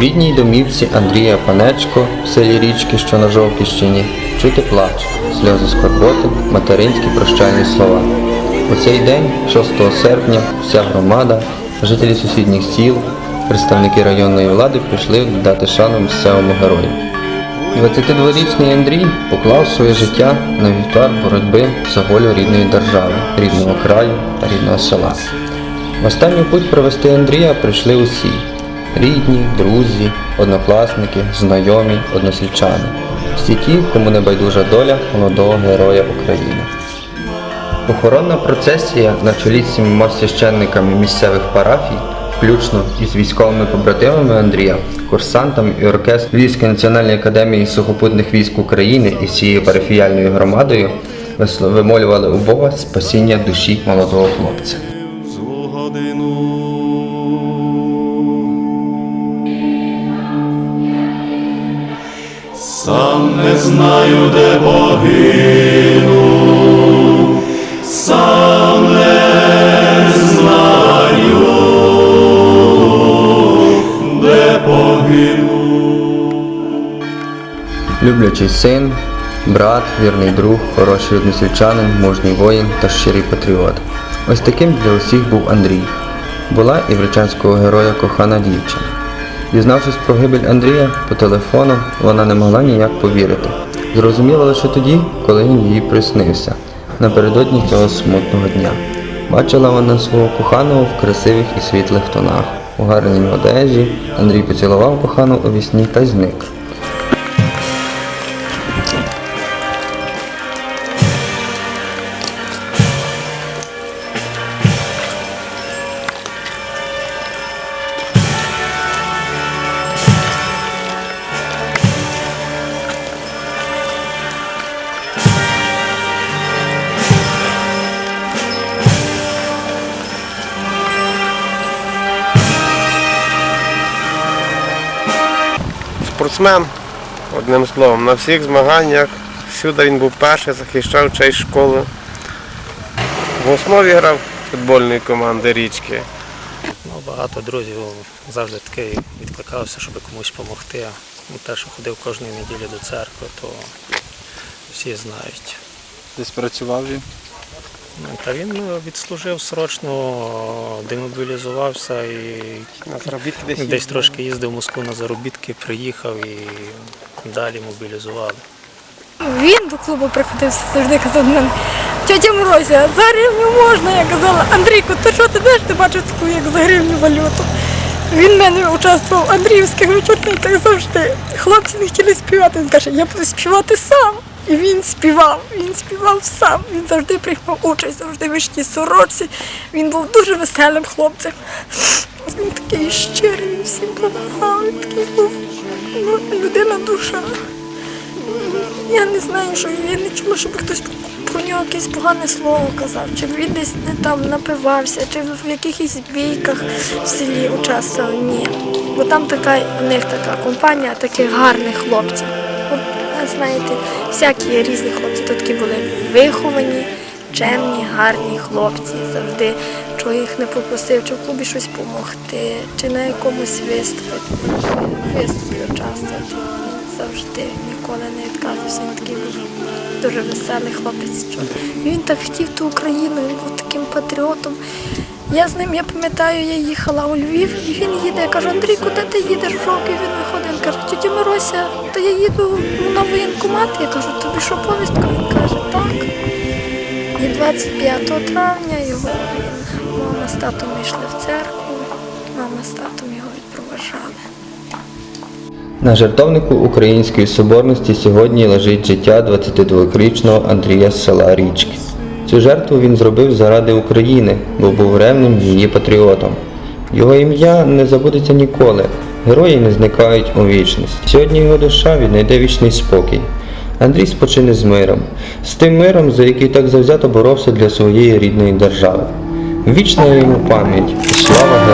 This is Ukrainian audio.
рідній домівці Андрія Панечко в селі Річки, що на Жовківщині, чути плач, сльози скорботи, материнські прощальні слова. У цей день, 6 серпня, вся громада, жителі сусідніх сіл, представники районної влади прийшли віддати шану місцевому герою. 22-річний Андрій поклав своє життя на вівтар боротьби за волю рідної держави, рідного краю та рідного села. В останню путь провести Андрія прийшли усі рідні, друзі, однокласники, знайомі, односельчани. Всі ті, кому не байдужа доля молодого героя України. Похоронна процесія на чолі з сімома священниками місцевих парафій, включно із військовими побратимами Андрія, курсантами і оркестром Львівської національної академії сухопутних військ України і всією парафіяльною громадою вимолювали у Бога спасіння душі молодого хлопця. Сам не знаю, де погину, сам не знаю, де погину. Люблячий син, брат, вірний друг, хороший односельчанин, мужній воїн та щирий патріот. Ось таким для усіх був Андрій. Була і вречанського героя кохана дівчина. Дізнавшись про гибель Андрія по телефону, вона не могла ніяк повірити. Зрозуміла лише тоді, коли він їй приснився, напередодні цього смутного дня. Бачила вона свого коханого в красивих і світлих тонах. У гарній одежі Андрій поцілував кохану у вісні та зник. Спортсмен, одним словом, на всіх змаганнях. Всюди він був перший, захищав честь школи. В основі грав футбольної команди річки. Ну, багато друзів завжди таки відкликався, щоб комусь допомогти. Те, що ходив кожної неділі до церкви, то всі знають. Десь працював він. Та він ну, відслужив срочно, демобілізувався і На заробітки десь, десь трошки їздив в Москву на заробітки, приїхав і далі мобілізували. Він до клубу приходив, завжди казав мене, тетя Морося, за гривню можна. Я казала, Андрійку, то що ти знаєш, ти бачив таку, як за гривню валюту. Він в мене участвував в Андріївських вечорницях завжди. Хлопці не хотіли співати. Він каже, я буду співати сам. І він співав, він співав сам. Він завжди приймав участь, завжди вишній сорочці. Він був дуже веселим хлопцем. Він такий щирий, він всім допомагав, він такий був ну, людина душа. Я не знаю, що я не чула, щоб хтось про нього якесь погане слово казав, чи він десь не там напивався, чи в якихось бійках в селі участвував. Ні. Бо там така у них така компанія таких гарних хлопців. Знаєте, всякі різні хлопці. Тут такі були виховані, чемні, гарні хлопці. Завжди чого їх не попросив, чи в клубі щось допомогти, чи на якомусь виступі, виступі участвувати. Завжди ніколи не відказувався. Він такий був дуже веселий хлопець. Він так хотів ту Україну, він був таким патріотом. Я з ним, я пам'ятаю, я їхала у Львів, і він їде. Я кажу, Андрій, куди ти їдеш в роки? Він виходить, він каже, тітя Мирося, то я їду на воєнкомат. Я кажу, тобі що повістка? Він каже, так. І 25 травня його мама з татом йшли в церкву, мама з татом його відпроважали. На жертовнику Української соборності сьогодні лежить життя 22-річного Андрія з села Річки. Цю жертву він зробив заради України, бо був ревним її патріотом. Його ім'я не забудеться ніколи. Герої не зникають у вічність. Сьогодні його душа віднайде вічний спокій. Андрій спочине з миром, з тим миром, за який так завзято боровся для своєї рідної держави. Вічна йому пам'ять і слава героям!